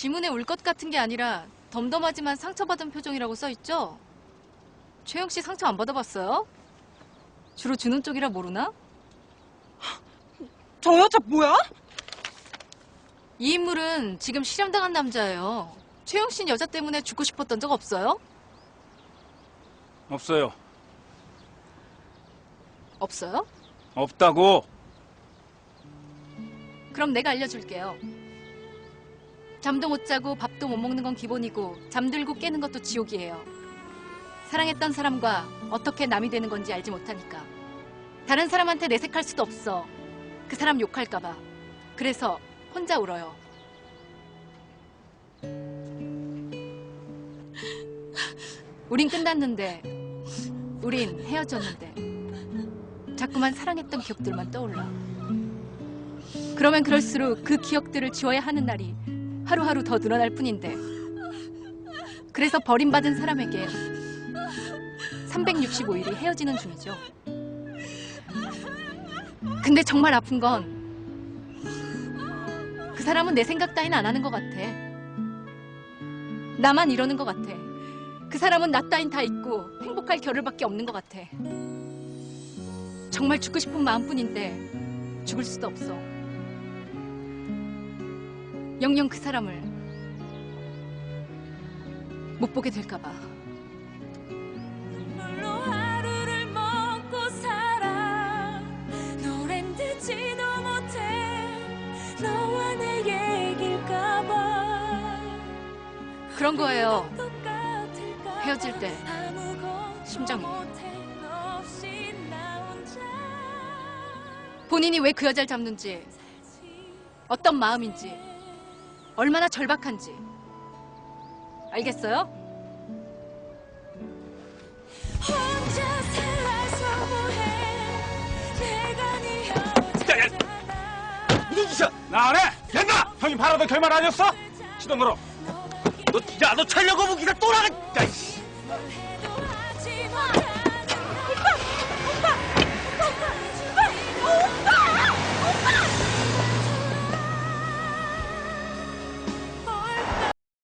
지문에 울 것 같은 게 아니라 덤덤하지만 상처받은 표정이라고 써있죠? 최영 씨 상처 안 받아봤어요? 주로 주는 쪽이라 모르나? 저 여자 뭐야? 이 인물은 지금 실형당한 남자예요. 최영 씨는 여자 때문에 죽고 싶었던 적 없어요? 없어요. 없어요? 없다고. 그럼 내가 알려줄게요. 잠도 못 자고 밥도 못 먹는 건 기본이고 잠들고 깨는 것도 지옥이에요. 사랑했던 사람과 어떻게 남이 되는 건지 알지 못하니까. 다른 사람한테 내색할 수도 없어. 그 사람 욕할까봐. 그래서 혼자 울어요. 우린 끝났는데, 우린 헤어졌는데, 자꾸만 사랑했던 기억들만 떠올라. 그러면 그럴수록 그 기억들을 지워야 하는 날이 하루하루 더 늘어날 뿐인데. 그래서 버림받은 사람에게 365일이 헤어지는 중이죠. 근데 정말 아픈 건 그 사람은 내 생각 따윈 안 하는 것 같아. 나만 이러는 것 같아. 그 사람은 나 따윈 다 잊고 행복할 겨를밖에 없는 것 같아. 정말 죽고 싶은 마음뿐인데 죽을 수도 없어. 영영 그 사람을 못 보게 될까봐. 그런 거예요. 헤어질 때 심정이. 혼자 본인이 왜 그 여자를 잡는지, 어떤 마음인지, 얼마나 절박한지. 알겠어요? 혼자 살아서 뭐해 내가 네 여자잖아 무슨 짓이야? 나안 해. 된다. 형이 바라던 결말 아니었어? 시동 걸어. 너 진짜 너 촬영 거북이가 또 나가. 야, 이씨.